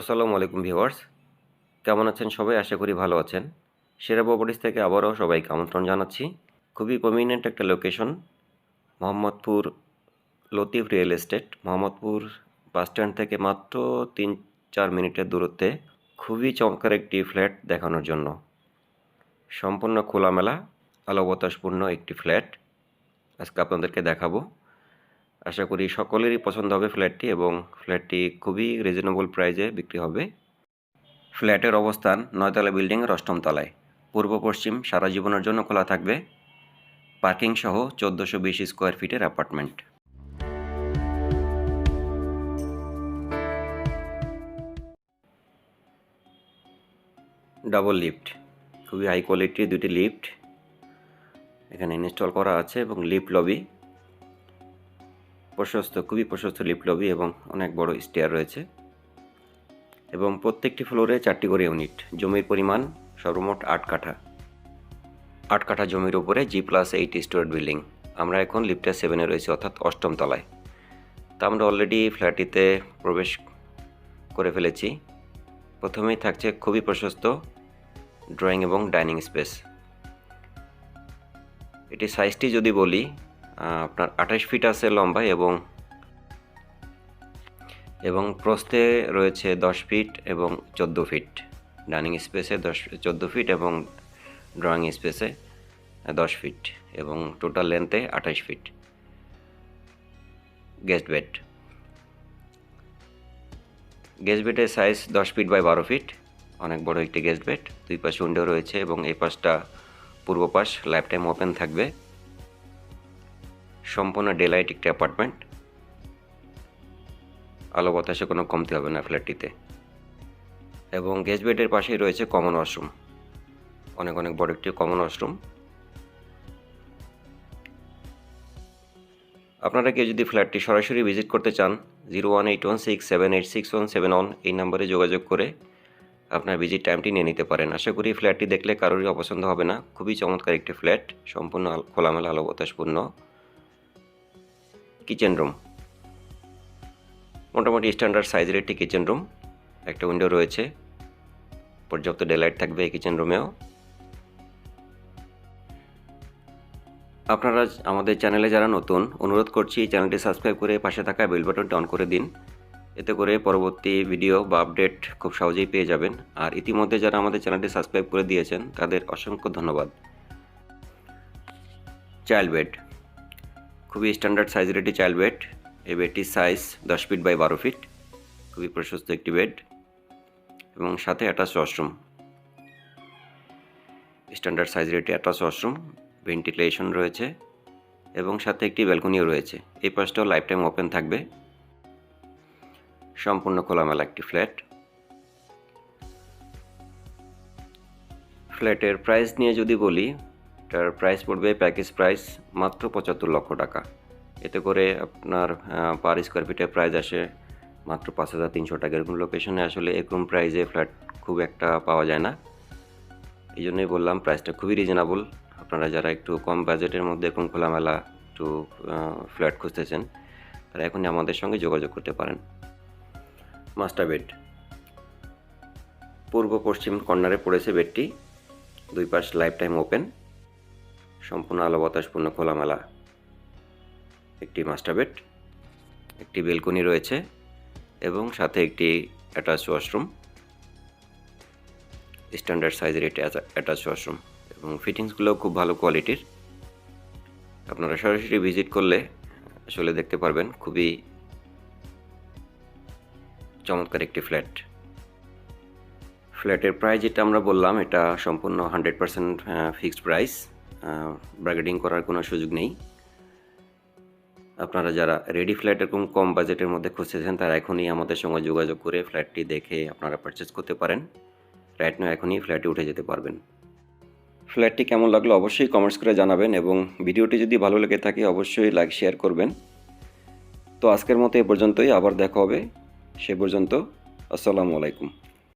আসসালামু আলাইকুম ভিউয়ার্স। কেমন আছেন সবাই? আশা করি ভালো আছেন। সেরা প্রপার্টিস থেকে আবারও সবাইকে আমন্ত্রণ জানাচ্ছি। খুবই প্রমিনেন্ট একটা location Mohammadpur Latif real estate Mohammadpur bus stand থেকে মাত্র তিন চার মিনিটের দূরত্বে খুবই চমৎকার একটি ফ্ল্যাট দেখানোর জন্য। সম্পূর্ণ খোলামেলা আলো বাতাসপূর্ণ একটি ফ্ল্যাট আজকে আপনাদেরকে দেখাবো। আশা করি সকলেরই পছন্দ হবে ফ্ল্যাটটি এবং ফ্ল্যাটটি খুবই রিজনেবল প্রাইজে বিক্রি হবে। ফ্ল্যাটের অবস্থান নয়তলা বিল্ডিংয়ের অষ্টম তলায়। পূর্ব পশ্চিম সারা জীবনের জন্য খোলা থাকবে। পার্কিং সহ চোদ্দোশো বিশ স্কোয়ার ফিটের অ্যাপার্টমেন্ট ডাবল লিফট খুবই হাই কোয়ালিটির দুটি লিফট এখানে ইনস্টল করা আছে এবং লিফট লবি প্রশস্ত, খুবই প্রশস্ত লিফট লবি এবং অনেক বড় স্টেয়ার রয়েছে। এবং প্রত্যেকটি ফ্লোরে চারটি করে ইউনিট জমির পরিমাণ সর্বমোট আট কাঠা। আট কাঠা জমির উপরে G plus eight storey building আমরা এখন লিফটের সেভেনে রয়েছি, অর্থাৎ অষ্টম তলায়। তা আমরা অলরেডি ফ্ল্যাটটিতে প্রবেশ করে ফেলেছি। প্রথমেই থাকছে খুবই প্রশস্ত ড্রয়িং এবং ডাইনিং স্পেস এটি সাইজটি যদি বলি আপনার আঠাশ ফিট আছে লম্বায় এবং এবং প্রস্থে রয়েছে দশ ফিট এবং চোদ্দ ফিট। ডাইনিং স্পেসে দশ, চোদ্দ ফিট এবং ড্রয়িং স্পেসে দশ ফিট এবং টোটাল লেন্থে আঠাশ ফিট। গেস্ট বেড গেস্ট বেডের সাইজ দশ ফিট বাই বারো ফিট। অনেক বড় একটি গেস্ট বেড দুই পাশে উইন্ডো রয়েছে এবং এই পাশটা পূর্ব পাশ লাইফ টাইম ওপেন থাকবে। সম্পূর্ণ ডেলাইট একটি অ্যাপার্টমেন্ট আলো বাতাসে কোনো কমতি হবে না ফ্ল্যাটটিতে এবং গেস্ট বেডের পাশেই রয়েছে কমন ওয়াশরুম অনেক অনেক বড় একটি কমন ওয়াশরুম আপনারা কেউ যদি ফ্ল্যাটটি সরাসরি ভিজিট করতে চান zero one eight one six seven eight six one seven one এই নাম্বারে যোগাযোগ করে আপনার ভিজিট টাইমটি নিয়ে নিতে পারেন। আশা করি ফ্ল্যাটটি দেখলে কারোরই অপছন্দ হবে না। খুবই চমৎকার একটি ফ্ল্যাট সম্পূর্ণ খোলামেলা আলো বাতাসপূর্ণ। কিচেন রুম মোটামুটি স্ট্যান্ডার্ড সাইজের একটি কিচেন রুম একটা উইন্ডো রয়েছে। পর্যাপ্ত ডেলাইট থাকবে এই কিচেন রুমেও আপনারা আমাদের চ্যানেলে যারা নতুন, অনুরোধ করছি চ্যানেলটি সাবস্ক্রাইব করে পাশে থাকা বেল বাটনটি অন করে দিন। এতে করে পরবর্তী ভিডিও বা আপডেট খুব সহজেই পেয়ে যাবেন। আর ইতিমধ্যে যারা আমাদের চ্যানেলটি সাবস্ক্রাইব করে দিয়েছেন, তাদের অসংখ্য ধন্যবাদ। চাইল্ড বেড খুবই স্ট্যান্ডার্ড সাইজের একটি চাইল্ড বেড এই বেডটির সাইজ দশ ফিট বাই বারো ফিট খুবই প্রশস্ত একটি বেড এবং সাথে অ্যাটাচ ওয়াশরুম স্ট্যান্ডার্ড সাইজের একটি অ্যাটাচ ওয়াশরুম ভেন্টিলেশন রয়েছে এবং সাথে একটি ব্যালকনিও রয়েছে। এই পাশটাও লাইফ টাইম ওপেন থাকবে। সম্পূর্ণ খোলামেলা একটি ফ্ল্যাট ফ্ল্যাটের প্রাইস নিয়ে যদি বলি এটার প্রাইস পড়বে প্যাকেজ প্রাইস মাত্র পঁচাত্তর লক্ষ টাকা। এতে করে আপনার পার স্কোয়ার ফিটে প্রাইস আসে মাত্র পাঁচ হাজার তিনশো টাকা। এরকম লোকেশনে আসলে এরকম প্রাইসে ফ্ল্যাট খুব একটা পাওয়া যায় না। এই জন্যই বললাম প্রাইসটা খুবই রিজনেবল আপনারা যারা একটু কম বাজেটের মধ্যে এরকম খোলামেলা একটু ফ্ল্যাট খুঁজতেছেন, তারা এখনই আমাদের সঙ্গে যোগাযোগ করতে পারেন। মাস্টার বেড পূর্ব পশ্চিম কর্নারে পড়েছে বেডটি দুই পাশ লাইফ টাইম ওপেন সম্পূর্ণ আলো, বাতাসপূর্ণ, খোলামেলা। একটি মাস্টার বেড একটি বেলকনি রয়েছে এবং সাথে একটি অ্যাটাচ ওয়াশরুম স্ট্যান্ডার্ড সাইজের একটি অ্যাটাচ ওয়াশরুম এবং ফিটিংসগুলো খুব ভালো কোয়ালিটির আপনারা সরাসরি ভিজিট করলে আসলে দেখতে পারবেন খুবই চমৎকার একটি ফ্ল্যাট ফ্ল্যাটের প্রাইস যেটা আমরা বললাম, এটা সম্পূর্ণ hundred percent fixed price bargaining করার কোনো সুযোগ নেই। আপনারা যারা রেডি ফ্ল্যাট এরকম কম বাজেটের মধ্যে খুঁজতেছেন, তারা এখনই আমাদের সঙ্গে যোগাযোগ করে ফ্ল্যাটটি দেখে আপনারা পারচেস করতে পারেন। রাইট না এখনই ফ্ল্যাটে উঠে যেতে পারবেন। ফ্ল্যাটটি কেমন লাগল অবশ্যই কমেন্টস করে জানাবেন এবং ভিডিওটি যদি ভালো লেগে থাকে অবশ্যই লাইক শেয়ার করবেন। তো আজকের মতো এ পর্যন্তই, আবার দেখা হবে সে পর্যন্ত। আসসালামু আলাইকুম।